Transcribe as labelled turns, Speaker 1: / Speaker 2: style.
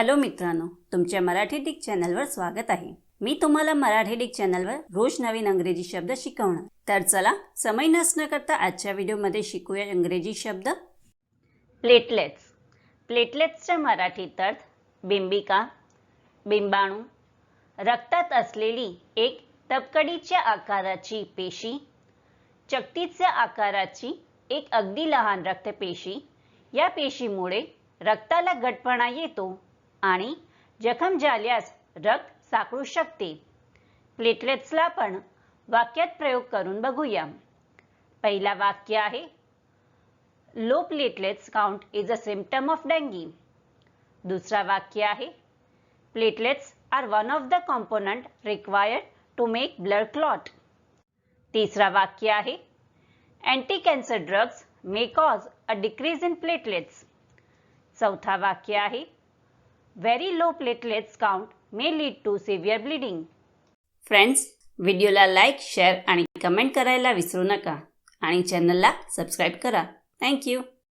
Speaker 1: Hello मित्रांनो तुमच्या Marathi Dick चॅनलवर स्वागत आहे. मी तुम्हाला मराठी डिक चॅनलवर रोज नवीन अंग्रेजी शब्द शिकवणार. तर चला समय नसणं करता आजच्या व्हिडिओमध्ये शिकूया इंग्रजी शब्द. प्लेटलेट्स. प्लेटलेट्सच्या मराठीत अर्थ बिंबिका बिंबाणू. रक्तात असलेली एक तपकडीच्या आकाराची पेशी चकतीच्या आकाराची एक अगदी लहान रक्तपेशी. या पेशीमुळे रक्ताला गटपणा येतो. आणि जखम झाल्यास रक्त साकळू शकते. प्लेटलेट्सला पण वाक्यात प्रयोग करून बघूया. पहिला वाक्य आहे low platelets count is a symptom of dengue दुसरा वाक्य आहे platelets are one of the component required to make blood clot. तिसरा वाक्य आहे anti cancer drugs may cause a decrease in platelets. चौथा वाक्य आहे very low platelets count may lead to severe bleeding. Friends व्हिडिओला लाईक शेअर आणि comment करायला विसरू नका. आणि चॅनलला सबस्क्राईब करा. थँक्यू